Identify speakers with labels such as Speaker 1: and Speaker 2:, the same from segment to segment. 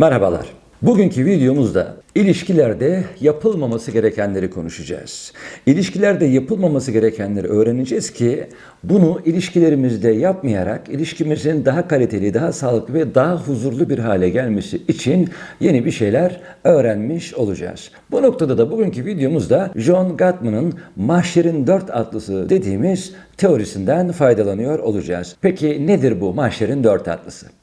Speaker 1: Merhabalar. Bugünkü videomuzda ilişkilerde yapılmaması gerekenleri konuşacağız. İlişkilerde yapılmaması gerekenleri öğreneceğiz ki bunu ilişkilerimizde yapmayarak ilişkimizin daha kaliteli, daha sağlıklı ve daha huzurlu bir hale gelmesi için yeni bir şeyler öğrenmiş olacağız. Bu noktada da bugünkü videomuzda John Gottman'ın Mahşerin Dört Atlısı dediğimiz teorisinden faydalanıyor olacağız. Peki nedir bu Mahşerin Dört Atlısı?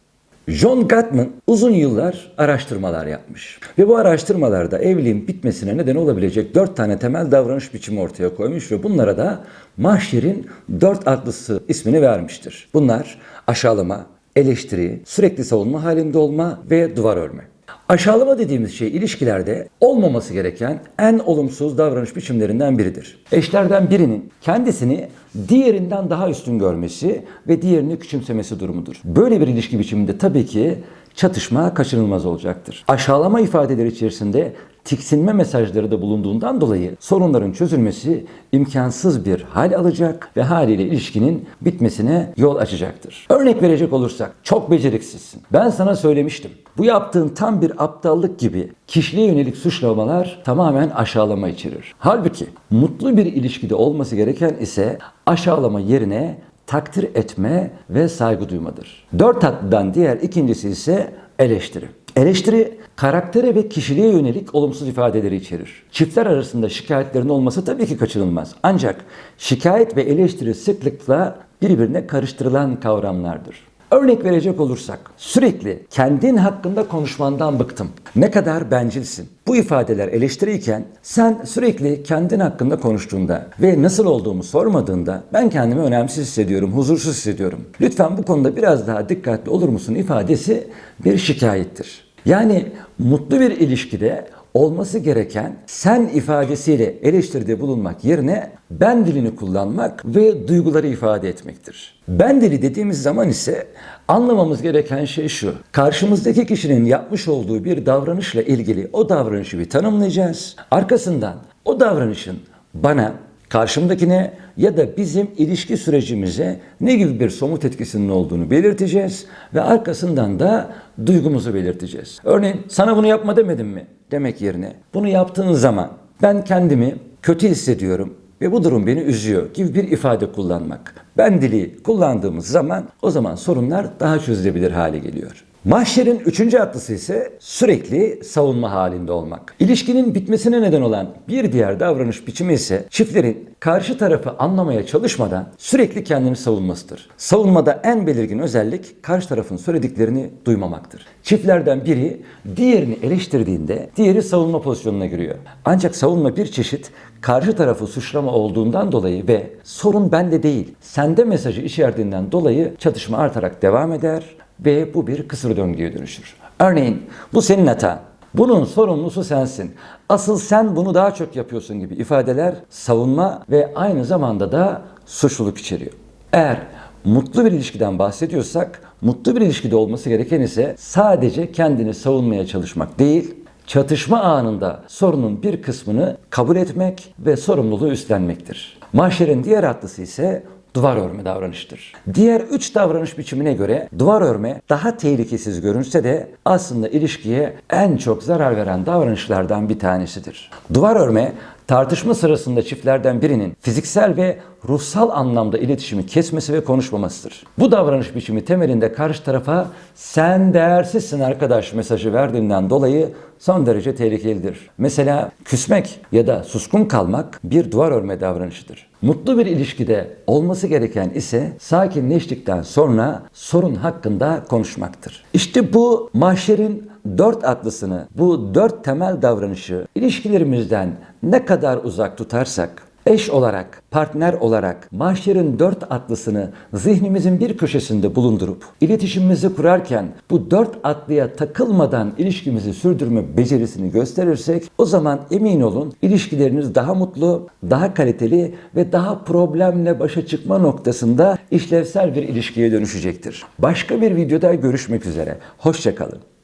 Speaker 1: John Gottman uzun yıllar araştırmalar yapmış. Ve bu araştırmalarda evliliğin bitmesine neden olabilecek dört tane temel davranış biçimi ortaya koymuş ve bunlara da mahşerin dört atlısı ismini vermiştir. Bunlar aşağılama, eleştiri, sürekli savunma halinde olma ve duvar örme. Aşağılama dediğimiz şey ilişkilerde olmaması gereken en olumsuz davranış biçimlerinden biridir. Eşlerden birinin kendisini diğerinden daha üstün görmesi ve diğerini küçümsemesi durumudur. Böyle bir ilişki biçiminde tabii ki çatışma kaçınılmaz olacaktır. Aşağılama ifadeleri içerisinde tiksinme mesajları da bulunduğundan dolayı sorunların çözülmesi imkansız bir hal alacak ve haliyle ilişkinin bitmesine yol açacaktır. Örnek verecek olursak çok beceriksizsin. Ben sana söylemiştim. Bu yaptığın tam bir aptallık gibi kişiliğe yönelik suçlamalar tamamen aşağılama içerir. Halbuki mutlu bir ilişkide olması gereken ise aşağılama yerine takdir etme ve saygı duymadır. Dört tatlıdan diğer ikincisi ise eleştiri. Eleştiri karaktere ve kişiliğe yönelik olumsuz ifadeleri içerir. Çiftler arasında şikayetlerin olması tabii ki kaçınılmaz. Ancak şikayet ve eleştiri sıklıkla birbirine karıştırılan kavramlardır. Örnek verecek olursak sürekli kendin hakkında konuşmandan bıktım. Ne kadar bencilsin. Bu ifadeler eleştiriyken sen sürekli kendin hakkında konuştuğunda ve nasıl olduğumu sormadığında ben kendimi önemsiz hissediyorum, huzursuz hissediyorum. Lütfen bu konuda biraz daha dikkatli olur musun ifadesi bir şikayettir. Yani mutlu bir ilişkide olması gereken sen ifadesiyle eleştiride bulunmak yerine ben dilini kullanmak ve duyguları ifade etmektir. Ben dili dediğimiz zaman ise anlamamız gereken şey şu. Karşımızdaki kişinin yapmış olduğu bir davranışla ilgili o davranışı bir tanımlayacağız. Arkasından o davranışın bana karşımdakine ya da bizim ilişki sürecimize ne gibi bir somut etkisinin olduğunu belirteceğiz ve arkasından da duygumuzu belirteceğiz. Örneğin sana bunu yapma demedim mi demek yerine bunu yaptığın zaman ben kendimi kötü hissediyorum ve bu durum beni üzüyor gibi bir ifade kullanmak. Ben dili kullandığımız zaman o zaman sorunlar daha çözülebilir hale geliyor. Mahşerin üçüncü atlısı ise sürekli savunma halinde olmak. İlişkinin bitmesine neden olan bir diğer davranış biçimi ise çiftlerin karşı tarafı anlamaya çalışmadan sürekli kendini savunmasıdır. Savunmada en belirgin özellik karşı tarafın söylediklerini duymamaktır. Çiftlerden biri diğerini eleştirdiğinde diğeri savunma pozisyonuna giriyor. Ancak savunma bir çeşit karşı tarafı suçlama olduğundan dolayı ve sorun bende değil, sende mesajı içerdiğinden dolayı çatışma artarak devam eder ve bu bir kısır döngüye dönüşür. Örneğin bu senin hatan. Bunun sorumlusu sensin. Asıl sen bunu daha çok yapıyorsun gibi ifadeler savunma ve aynı zamanda da suçluluk içeriyor. Eğer mutlu bir ilişkiden bahsediyorsak, mutlu bir ilişkide olması gereken ise sadece kendini savunmaya çalışmak değil, çatışma anında sorunun bir kısmını kabul etmek ve sorumluluğu üstlenmektir. Mahşerin diğer atlısı ise duvar örme davranıştır. Diğer üç davranış biçimine göre duvar örme daha tehlikesiz görünse de aslında ilişkiye en çok zarar veren davranışlardan bir tanesidir. Duvar örme tartışma sırasında çiftlerden birinin fiziksel ve ruhsal anlamda iletişimi kesmesi ve konuşmamasıdır. Bu davranış biçimi temelinde karşı tarafa sen değersizsin arkadaş mesajı verdiğinden dolayı son derece tehlikelidir. Mesela küsmek ya da suskun kalmak bir duvar örme davranışıdır. Mutlu bir ilişkide olması gereken ise sakinleştikten sonra sorun hakkında konuşmaktır. İşte bu mahşerin dört atlısını, bu dört temel davranışı ilişkilerimizden ne kadar uzak tutarsak eş olarak, partner olarak mahşerin dört atlısını zihnimizin bir köşesinde bulundurup iletişimimizi kurarken bu dört atlıya takılmadan ilişkimizi sürdürme becerisini gösterirsek o zaman emin olun ilişkileriniz daha mutlu, daha kaliteli ve daha problemle başa çıkma noktasında işlevsel bir ilişkiye dönüşecektir. Başka bir videoda görüşmek üzere. Hoşçakalın.